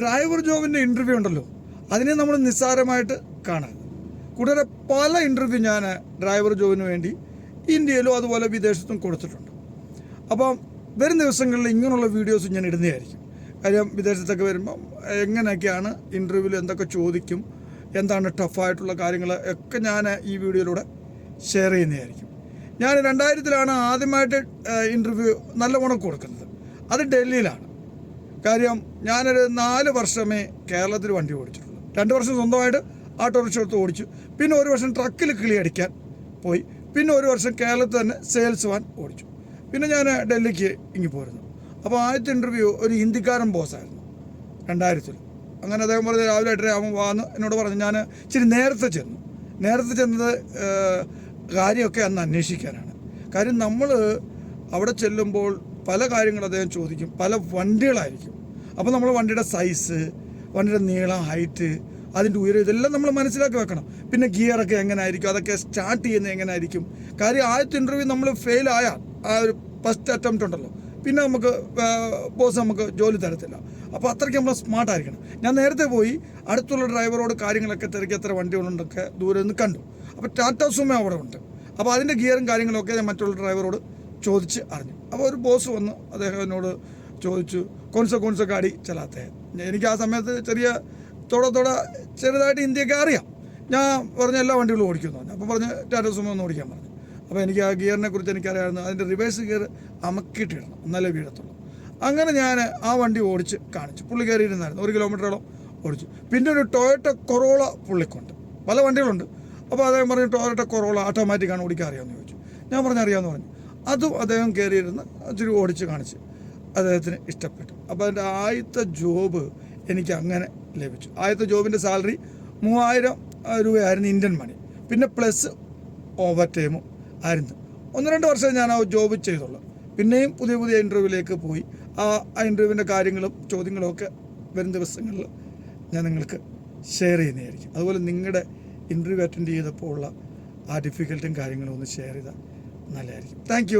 Driver ജോബിന്റെ interview ഉണ്ടല്ലോ. അതിനെ നമ്മൾ നിസ്സാരമായിട്ട് കാണരുത് കൂടാതെ പല ഇന്റർവ്യൂ ഞാൻ ഡ്രൈവർ ജോബിന് വേണ്ടി ഇന്ത്യയിലും അതുപോലെ വിദേശത്തും കൊടുത്തിട്ടുണ്ട്. അപ്പം വരും ദിവസങ്ങളിൽ ഇങ്ങനെയുള്ള വീഡിയോസ് ഞാൻ ഇടുന്നതായിരിക്കും. കാര്യം വിദേശത്തൊക്കെ വരുമ്പം എങ്ങനെയൊക്കെയാണ് ഇന്റർവ്യൂവിൽ എന്തൊക്കെ ചോദിക്കും എന്താണ് ടഫായിട്ടുള്ള കാര്യങ്ങൾ ഒക്കെ ഞാൻ ഈ വീഡിയോയിലൂടെ ഷെയർ ചെയ്യുന്നതായിരിക്കും. ഞാൻ രണ്ടായിരത്തിലാണ് ആദ്യമായിട്ട് ഇന്റർവ്യൂ നല്ലവണ്ണം കൊടുക്കുന്നത്. അത് ഡൽഹിയിലാണ്. കാര്യം ഞാനൊരു നാല് വർഷമേ കേരളത്തിൽ വണ്ടി ഓടിച്ചിട്ടുള്ളൂ. രണ്ട് വർഷം സ്വന്തമായിട്ട് ഓട്ടോറിക്ഷ എടുത്ത് ഓടിച്ചു. പിന്നെ ഒരു വർഷം ട്രക്കിൽ കിളി അടിക്കാൻ പോയി. പിന്നെ ഒരു വർഷം കേരളത്തിൽ തന്നെ സെയിൽസ് വാൻ ഓടിച്ചു. പിന്നെ ഞാൻ ഡൽഹിക്ക് ഇങ്ങി പോരുന്നു. അപ്പോൾ ആദ്യത്തെ ഇന്റർവ്യൂ ഒരു ഹിന്ദിക്കാരൻ ബോസായിരുന്നു രണ്ടായിരത്തിൽ. അങ്ങനെ അദ്ദേഹം പറഞ്ഞ് രാവിലെ എട്ടര ആകുമ്പോൾ വാന്ന് എന്നോട് പറഞ്ഞു. ഞാൻ ഇച്ചിരി നേരത്തെ ചെന്നു. നേരത്തെ ചെന്നത് കാര്യമൊക്കെ അന്ന് അന്വേഷിക്കാനാണ്. കാര്യം നമ്മൾ അവിടെ ചെല്ലുമ്പോൾ പല കാര്യങ്ങളും അദ്ദേഹം ചോദിക്കും. പല വണ്ടികളായിരിക്കും. അപ്പോൾ നമ്മൾ വണ്ടിയുടെ സൈസ് വണ്ടിയുടെ നീളം ഹൈറ്റ് അതിന്റെ ഉയരം ഇതെല്ലാം നമ്മൾ മനസ്സിലാക്കി വെക്കണം. പിന്നെ ഗിയറൊക്കെ എങ്ങനെ ആയിരിക്കും അതൊക്കെ സ്റ്റാർട്ട് ചെയ്യുന്നത് എങ്ങനെ ആയിരിക്കും കാര്യം ആദ്യത്തെ ഇന്റർവ്യൂ നമ്മൾ ഫെയിൽ ആയാൽ ആ ഒരു ഫസ്റ്റ് അറ്റംപ്റ്റ് ഉണ്ടല്ലോ. പിന്നെ നമുക്ക് ബോസ് നമുക്ക് ജോലി തരത്തില്ല. അപ്പോൾ അത്രയ്ക്ക് നമ്മൾ സ്മാർട്ട് ആയിരിക്കണം. ഞാൻ നേരത്തെ പോയി അടുത്തുള്ള ഡ്രൈവറോട് കാര്യങ്ങളൊക്കെ തിരക്കി എത്ര വണ്ടികളുണ്ടൊക്കെ ദൂരെ നിന്ന് കണ്ടു. അപ്പോൾ ടാറ്റ സുമ അവിടെ ഉണ്ട്. അപ്പോൾ അതിന്റെ ഗിയറും കാര്യങ്ങളൊക്കെ ഞാൻ മറ്റുള്ള ഡ്രൈവറോട് ചോദിച്ച് അറിഞ്ഞു. അപ്പോൾ ഒരു ബോസ് വന്നു. അദ്ദേഹം എന്നോട് ചോദിച്ചു കോൺസ കോൺസ ഗാഡി ചലാത്തേ. എനിക്ക് ആ സമയത്ത് ചെറിയ തൊട തൊട ചെറുതായിട്ട് ഇന്ത്യയൊക്കെ അറിയാം. ഞാൻ പറഞ്ഞ എല്ലാ വണ്ടികളും ഓടിക്കുമെന്ന് പറഞ്ഞു. അപ്പോൾ പറഞ്ഞ് ടാറ്റ സുമോ ഒന്ന് ഓടിക്കാൻ പറഞ്ഞു. അപ്പോൾ എനിക്ക് ആ ഗിയറിനെ കുറിച്ച് എനിക്കറിയാമായിരുന്നു. അതിന്റെ റിവേഴ്സ് ഗിയർ അമക്കിട്ടിടണം എന്നാലേ വീഴത്തുള്ളൂ. അങ്ങനെ ഞാൻ ആ വണ്ടി ഓടിച്ച് കാണിച്ചു. പുള്ളി കയറിയിരുന്നായിരുന്നു. ഒരു കിലോമീറ്ററോളം ഓടിച്ചു. പിന്നെ ഒരു ടൊയോട്ട കൊറോള പുള്ളിക്കുണ്ട്. പല വണ്ടികളുണ്ട്. അപ്പോൾ അദ്ദേഹം പറഞ്ഞു ടൊയോട്ട കൊറോള ഓട്ടോമാറ്റിക്കാണ് ഓടിക്കാൻ അറിയാമെന്ന് ചോദിച്ചു. ഞാൻ പറഞ്ഞു അറിയാമെന്ന് പറഞ്ഞു. അതും അദ്ദേഹം കയറിയിരുന്ന് ഇച്ചിരി ഓടിച്ച് കാണിച്ച് അദ്ദേഹത്തിന് ഇഷ്ടപ്പെട്ടു. അപ്പോൾ അതിന്റെ ആദ്യത്തെ ജോബ് എനിക്ക് അങ്ങനെ ലഭിച്ചു. ആദ്യത്തെ ജോബിന്റെ സാലറി മൂവായിരം രൂപയായിരുന്നു ഇന്ത്യൻ മണി പിന്നെ പ്ലസ് ഓവർ ടൈമും ആയിരുന്നു. ഒന്ന് രണ്ട് വർഷം ഞാൻ ആ ജോബ് ചെയ്തുള്ളൂ. പിന്നെയും പുതിയ പുതിയ ഇന്റർവ്യൂവിലേക്ക് പോയി. ആ ഇന്റർവ്യൂവിന്റെ കാര്യങ്ങളും ചോദ്യങ്ങളും ഒക്കെ വരും ദിവസങ്ങളിൽ ഞാൻ നിങ്ങൾക്ക് ഷെയർ ചെയ്യുന്നതായിരിക്കും. അതുപോലെ നിങ്ങളുടെ ഇന്റർവ്യൂ അറ്റൻഡ് ചെയ്തപ്പോൾ ഉള്ള ആ ഡിഫിക്കൽട്ടും കാര്യങ്ങളും ഒന്ന് ഷെയർ ചെയ്താൽ നല്ലതായിരിക്കും. താങ്ക്